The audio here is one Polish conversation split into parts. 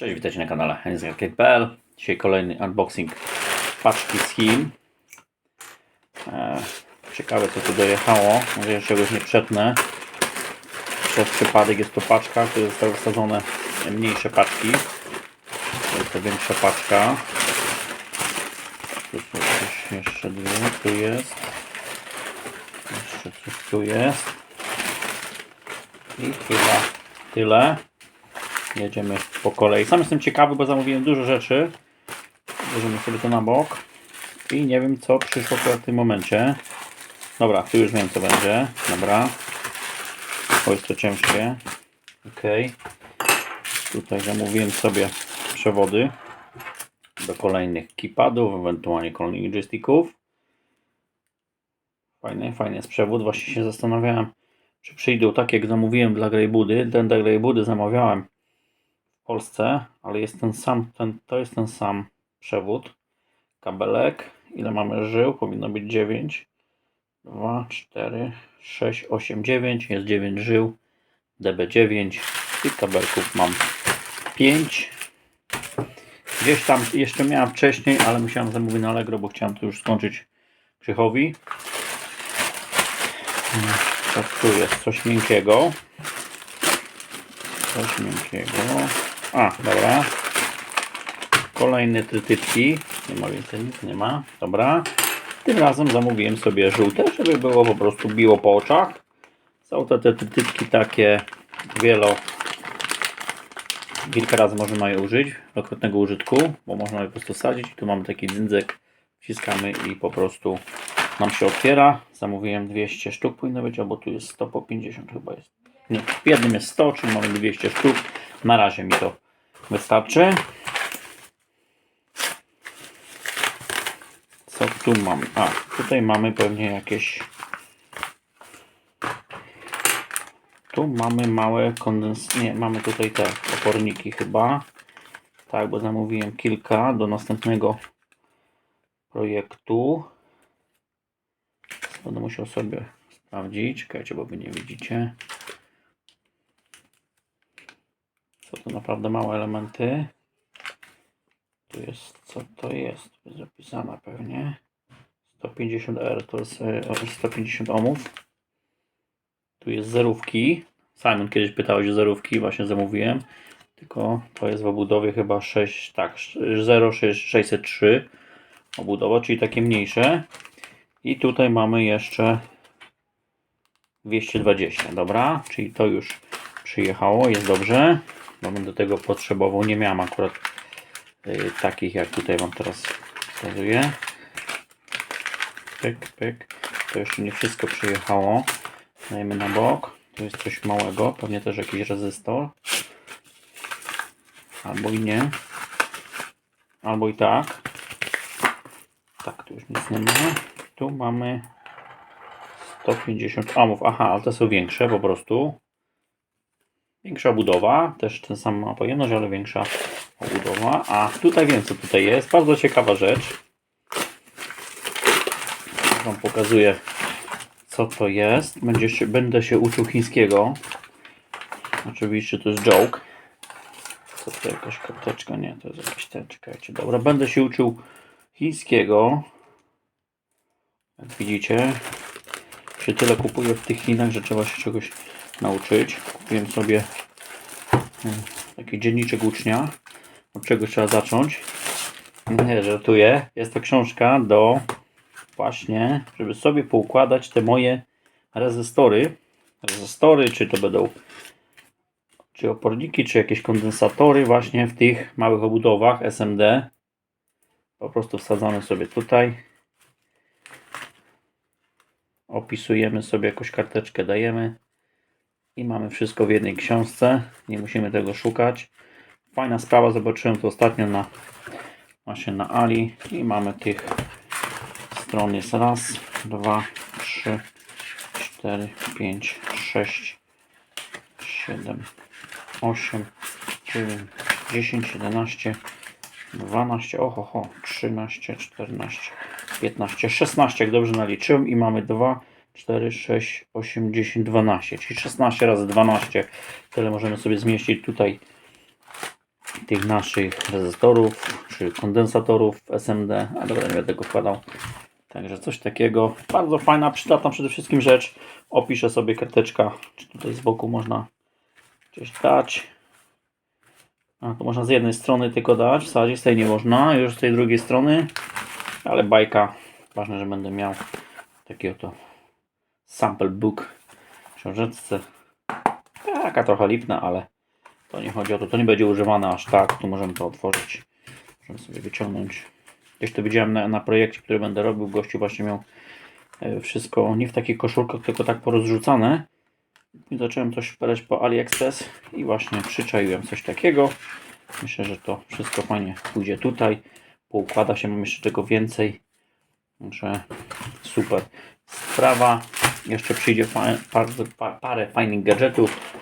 Cześć, witajcie na kanale heinzarcade.pl Dzisiaj kolejny unboxing paczki z Chin. E, ciekawe co tu dojechało. Może nadzieję, że czegoś nie przetnę. Przez przypadek jest to paczka, tu zostały wsadzone mniejsze paczki. To jest to większa paczka. Tu coś jeszcze dwie. Tu jest. Jeszcze coś tu jest. I chyba tyle. Jedziemy po kolei. Sam jestem ciekawy, bo zamówiłem dużo rzeczy. Bierzemy sobie to na bok. I nie wiem, co przyszło w tym momencie. Dobra, tu już wiem, co będzie. Dobra. Jest to ciężkie. Ok. Tutaj zamówiłem sobie przewody do kolejnych keypadów, ewentualnie kolejnych joysticków. Fajny, fajny jest przewód. Właśnie się zastanawiałem, czy przyjdą tak jak zamówiłem dla Greybudy. Ten dla Greybudy zamawiałem Polsce, ale jest ten sam, ten, to jest ten sam przewód. Kabelek. Ile mamy żył? Powinno być 9. 2, 4, 6, 8, 9. Jest 9 żył. DB9. I kabelków mam 5. Gdzieś tam jeszcze miałem wcześniej, ale musiałem zamówić na Allegro, bo chciałem to już skończyć Krzychowi. Co tu jest? Coś miękkiego. Coś miękkiego. A, dobra. Kolejne trytytki. Nie ma więcej, nic nie ma. Dobra. Tym razem zamówiłem sobie żółte, żeby było po prostu biło po oczach. Są to te trytytki takie wielo... Kilka razy można je użyć, wielokrotnego użytku, bo można je po prostu sadzić. Tu mamy taki dzyndzek, wciskamy i po prostu nam się otwiera. Zamówiłem 200 sztuk, powinno być, albo tu jest 100 po 50 chyba jest. Nie, w jednym jest 100, czyli mamy 200 sztuk. Na razie mi to wystarczy. Co tu mamy? A, tutaj mamy pewnie jakieś... Tu mamy małe kondens... Nie, mamy tutaj te oporniki chyba. Tak, bo zamówiłem kilka do następnego projektu. Będę musiał sobie sprawdzić. Czekajcie, bo wy nie widzicie. Są to naprawdę małe elementy. Tu jest, co to jest? To jest zapisane pewnie. 150R to jest e, o, 150 ohmów. Tu jest zerówki. Simon kiedyś pytałeś o zerówki, właśnie zamówiłem. Tylko to jest w obudowie chyba 6, tak, 0,603 obudowa, czyli takie mniejsze. I tutaj mamy jeszcze 220, dobra, czyli to już przyjechało, jest dobrze, bo będę tego potrzebował, nie miałem akurat y, takich jak tutaj Wam teraz pokazuję. Pyk, pyk, to jeszcze nie wszystko przyjechało, dajmy na bok, tu jest coś małego, pewnie też jakiś rezystor, albo i nie, albo i tak, tak, tu już nic nie ma. Tu mamy 150 amów. Aha, ale te są większe po prostu. Większa budowa. Też ten sam pojemność, ale większa budowa. A tutaj wiem co tutaj jest. Bardzo ciekawa rzecz. Wam pokazuję co to jest. Będzie się, będę się uczył chińskiego. Oczywiście to jest joke. Co to jakaś karteczka? Nie, to jest jakaś ten. Czekajcie. Dobra, będę się uczył chińskiego. Jak widzicie, się tyle kupuje w tych Chinach, że trzeba się czegoś nauczyć. Kupiłem sobie hmm, taki dzienniczek ucznia. Od czego trzeba zacząć? Nie, żartuję. Jest to książka do właśnie, żeby sobie poukładać te moje rezystory. Rezystory, czy to będą czy oporniki, czy jakieś kondensatory właśnie w tych małych obudowach SMD. Po prostu wsadzamy sobie tutaj opisujemy sobie jakąś karteczkę, dajemy i mamy wszystko w jednej książce. Nie musimy tego szukać. Fajna sprawa, zobaczyłem to ostatnio na właśnie na Ali i mamy tych stron jest raz, dwa, trzy, cztery, pięć, sześć, siedem, osiem, dziewięć, dziesięć, jedenaście, 12, oho, ho, 13, 14, 15, 16, jak dobrze naliczyłem i mamy 2, 4, 6, 8, 10, 12, czyli 16 razy 12, tyle możemy sobie zmieścić tutaj tych naszych rezystorów czy kondensatorów SMD. A dobra, nie będę go wkładał. Także coś takiego. Bardzo fajna, przydatna przede wszystkim rzecz. Opiszę sobie karteczka, czy tutaj z boku można gdzieś dać. A, to można z jednej strony tylko dać, wsadzić, z tej nie można, już z tej drugiej strony. Ale bajka, ważne, że będę miał taki oto sample book książeczce. Taka trochę lipna, ale to nie chodzi o to, to nie będzie używane aż tak, tu możemy to otworzyć. Możemy sobie wyciągnąć. Gdzieś to widziałem na, na projekcie, który będę robił, gościu właśnie miał e, wszystko nie w takich koszulkach, tylko tak porozrzucane. I zacząłem coś szperać po AliExpress i właśnie przyczaiłem coś takiego. Myślę, że to wszystko fajnie pójdzie tutaj. Poukłada się, mam jeszcze czego więcej. Także super sprawa. Jeszcze przyjdzie pa, parę fajnych gadżetów.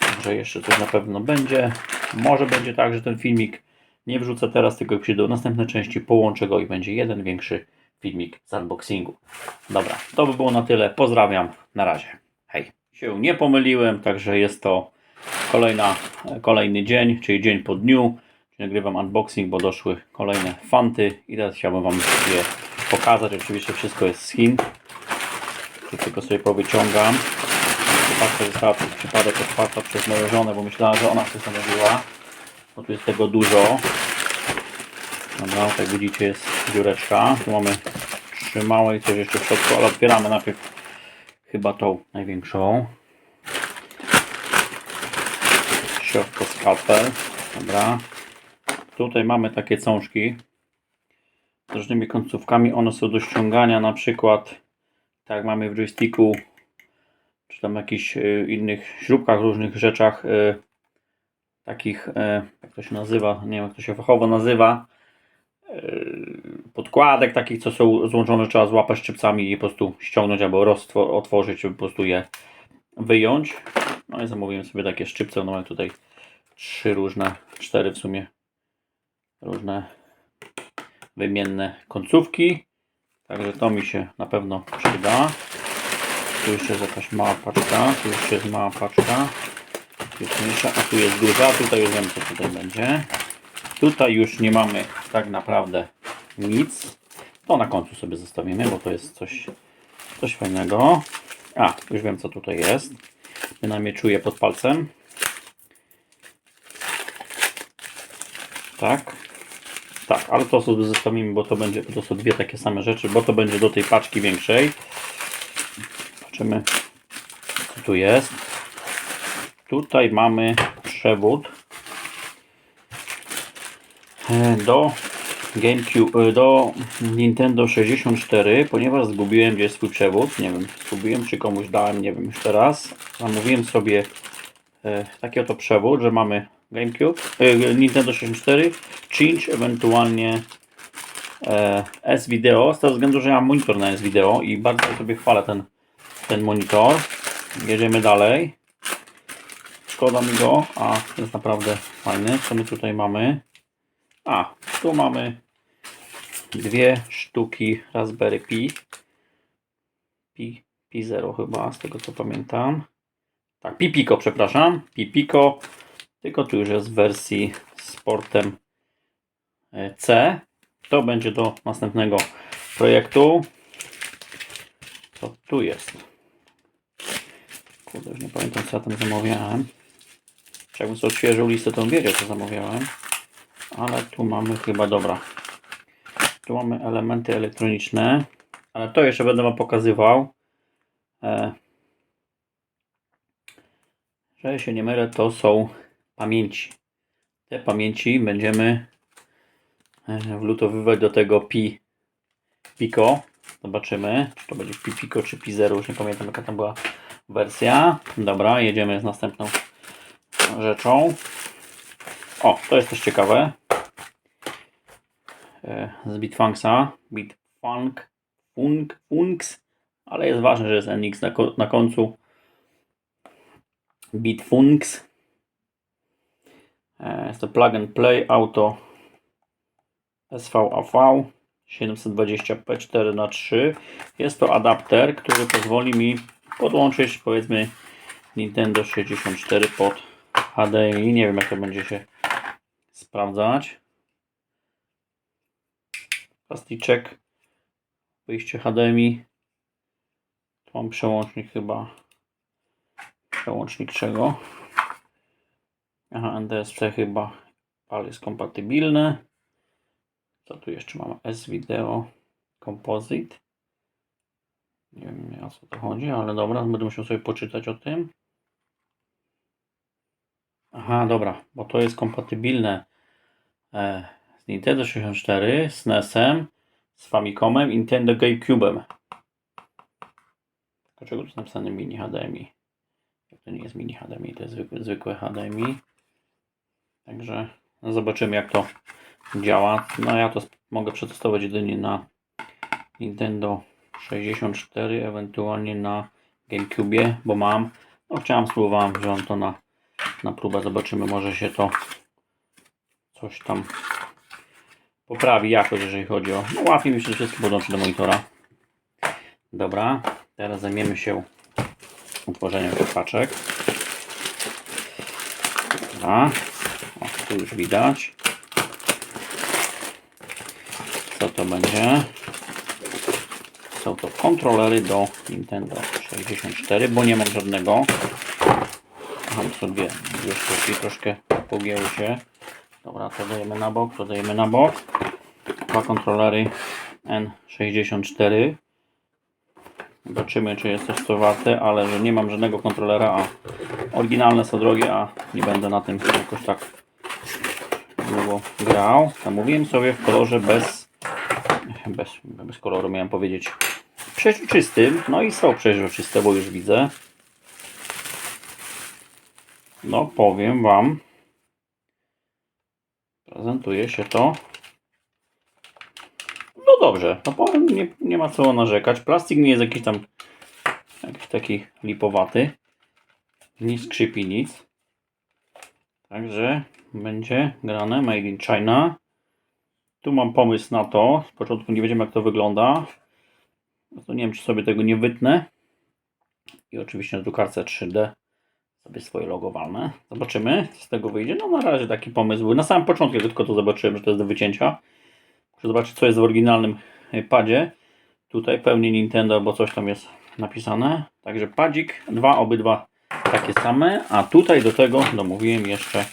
Także jeszcze coś na pewno będzie. Może będzie tak, że ten filmik nie wrzucę teraz, tylko jak przyjdą następne części, połączę go i będzie jeden większy filmik z unboxingu. Dobra, to by było na tyle. Pozdrawiam. Na razie. Hej. Się nie pomyliłem, także jest to kolejna, kolejny dzień, czyli dzień po dniu. Nagrywam unboxing, bo doszły kolejne fanty i teraz chciałbym Wam je pokazać. Oczywiście wszystko jest z Chin. Tu tylko sobie powyciągam. Patrzę, została przez przypadek otwarta przez moją żonę, bo myślała, że ona coś zamówiła. Bo tu jest tego dużo. Dobra, tak widzicie jest dziureczka. Tu mamy trzy małe i coś jeszcze w środku, ale otwieramy najpierw chyba tą największą. Środko skalpel. Dobra. Tutaj mamy takie cążki z różnymi końcówkami. One są do ściągania na przykład tak mamy w joysticku czy tam jakichś y, innych śrubkach, różnych rzeczach y, takich, y, jak to się nazywa, nie wiem jak to się fachowo nazywa podkładek takich, co są złączone, trzeba złapać szczypcami i po prostu ściągnąć albo otworzyć, po prostu je wyjąć. No i zamówiłem sobie takie szczypce, no mam tutaj trzy różne, cztery w sumie różne wymienne końcówki. Także to mi się na pewno przyda. Tu jeszcze jest jakaś mała paczka, tu jeszcze jest mała paczka. Tu jest mniejsza, a tu jest duża, tutaj już wiem co tutaj będzie. Tutaj już nie mamy tak naprawdę nic. To na końcu sobie zostawimy, bo to jest coś, coś fajnego. A, już wiem co tutaj jest. Bynajmniej czuję pod palcem. Tak. Tak, ale to sobie zostawimy, bo to będzie, to są dwie takie same rzeczy, bo to będzie do tej paczki większej. Zobaczymy, co tu jest. Tutaj mamy przewód e, do GameCube, e, do Nintendo 64, ponieważ zgubiłem gdzieś swój przewód. Nie wiem, zgubiłem czy komuś dałem, nie wiem już teraz. Zamówiłem sobie e, taki oto przewód, że mamy GameCube, e, Nintendo 64, Cinch, ewentualnie e, S-Video, z tego względu, że ja mam monitor na S-Video i bardzo sobie chwalę ten, ten monitor. Jedziemy dalej. Szkoda mi go, a jest naprawdę fajny. Co my tutaj mamy? A, tu mamy dwie sztuki Raspberry Pi. Pi, Pi 0 chyba, z tego co pamiętam. Tak, Pi Pico, przepraszam. Pi Pico, tylko tu już jest w wersji z portem e, C. To będzie do następnego projektu. Co tu jest? Kurde, już nie pamiętam co ja tam zamawiałem. Jakbym sobie odświeżył listę, to wiedział co zamawiałem. Ale tu mamy chyba, dobra. Tu mamy elementy elektroniczne. Ale to jeszcze będę Wam pokazywał. E, że się nie mylę, to są pamięci. Te pamięci będziemy e, wlutowywać do tego Pi Pico. Zobaczymy, czy to będzie Pi Pico czy Pi Zero, już nie pamiętam jaka tam była wersja. Dobra, jedziemy z następną rzeczą. O, to jest też ciekawe. E, Z Bitfunksa. Bitfunk, Funk, Funks, ale jest ważne, że jest NX na, na końcu. Bitfunks. E, Jest to plug and play auto SVAV 720p 4x3. Jest to adapter, który pozwoli mi podłączyć powiedzmy Nintendo 64 pod HDMI. Nie wiem jak to będzie się sprawdzać. Plasticzek. Wyjście HDMI. Tu mam przełącznik chyba. Przełącznik czego? Aha, NDSC chyba. Ale jest kompatybilny. Co tu jeszcze mamy? S-Video Composite. Nie wiem o co to chodzi, ale dobra, będę musiał sobie poczytać o tym. Aha, dobra, bo to jest kompatybilne e, z Nintendo 64, z NES-em, z Famicomem Nintendo GameCube'em. Dlaczego tu jest napisane mini HDMI? To nie jest mini HDMI, to jest zwykłe, zwykłe HDMI. Także zobaczymy jak to działa. No ja to mogę przetestować jedynie na Nintendo 64, ewentualnie na GameCube, bo mam. No chciałem, spróbowałem, wziąłem to na, na próbę. Zobaczymy, może się to coś tam poprawi jakość, jeżeli chodzi o... No łatwiej mi przede wszystkim podłączyć do monitora. Dobra, teraz zajmiemy się utworzeniem tych paczek. Dobra, tu już widać. Co to będzie? Są to kontrolery do Nintendo 64, bo nie mam żadnego. Są dwie, dwie sztuki, troszkę pogięły się. Dobra, to dajemy na bok, to dajemy na bok. Dwa kontrolery N64. Zobaczymy, czy jest coś co warte, ale że nie mam żadnego kontrolera, a oryginalne są drogie, a nie będę na tym jakoś tak długo grał. Zamówiłem sobie w kolorze bez, bez, bez koloru, miałem powiedzieć przeźroczystym. No i są przeźroczyste, bo już widzę. No, powiem Wam. Prezentuje się to. No dobrze, no powiem, nie, nie ma co narzekać. Plastik nie jest jakiś tam jakiś taki lipowaty. Nie skrzypi nic. Także będzie grane Made in China. Tu mam pomysł na to. Z początku nie wiedziałem jak to wygląda. No to nie wiem czy sobie tego nie wytnę. I oczywiście na drukarce 3D sobie swoje logo walnę. Zobaczymy co z tego wyjdzie. No na razie taki pomysł był. Na samym początku tylko to zobaczyłem, że to jest do wycięcia. Muszę zobaczyć co jest w oryginalnym y, padzie. Tutaj pełnie Nintendo albo coś tam jest napisane. Także padzik, dwa, obydwa takie same. A tutaj do tego domówiłem jeszcze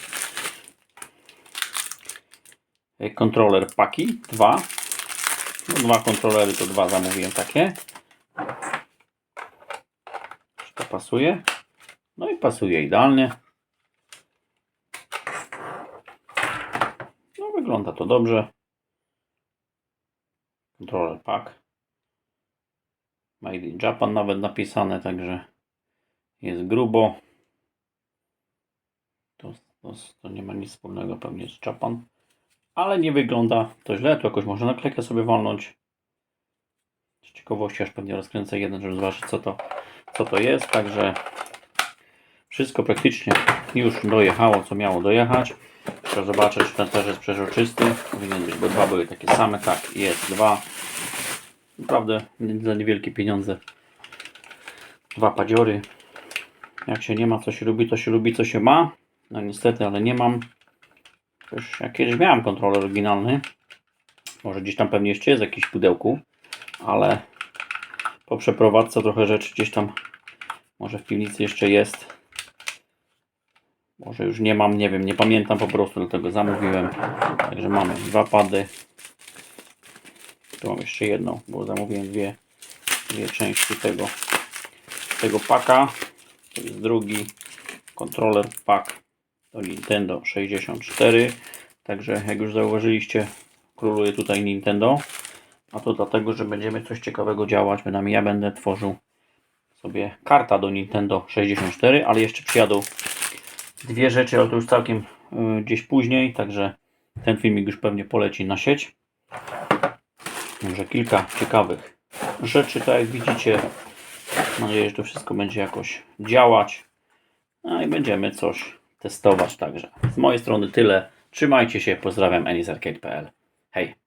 kontroler paki, dwa. No, dwa kontrolery to dwa zamówiłem takie. Czy to pasuje? No i pasuje idealnie. No wygląda to dobrze. Controller pack. Made in Japan nawet napisane, także jest grubo. To, to, to nie ma nic wspólnego pewnie z Japan. Ale nie wygląda to źle, tu jakoś można naklejkę sobie walnąć. Z ciekawości aż pewnie rozkręcę jeden, żeby zobaczyć co to, co to jest. Także wszystko praktycznie już dojechało, co miało dojechać. Trzeba zobaczyć, czy ten też jest przeżoczysty. Powinien być, bo dwa były takie same. Tak, jest dwa. Naprawdę za niewielkie pieniądze. Dwa padziory. Jak się nie ma, co się lubi, to się lubi, co się ma. No niestety, ale nie mam. Już jak kiedyś miałem kontroler oryginalny. Może gdzieś tam pewnie jeszcze jest w pudełku, ale po przeprowadzce trochę rzeczy gdzieś tam może w piwnicy jeszcze jest. Może już nie mam, nie wiem, nie pamiętam po prostu, dlatego zamówiłem. Także mamy dwa pady. Tu mam jeszcze jedną, bo zamówiłem dwie, dwie części tego, tego paka. To jest drugi kontroler pack do Nintendo 64. Także jak już zauważyliście, króluje tutaj Nintendo. A to dlatego, że będziemy coś ciekawego działać. Bynajmniej ja będę tworzył sobie karta do Nintendo 64, ale jeszcze przyjadą dwie rzeczy, ale to już całkiem y, gdzieś później, także ten filmik już pewnie poleci na sieć. Może kilka ciekawych rzeczy, tak jak widzicie. Mam nadzieję, że to wszystko będzie jakoś działać. No i będziemy coś testować także. Z mojej strony tyle. Trzymajcie się, pozdrawiam, enisarcade.pl. Hej!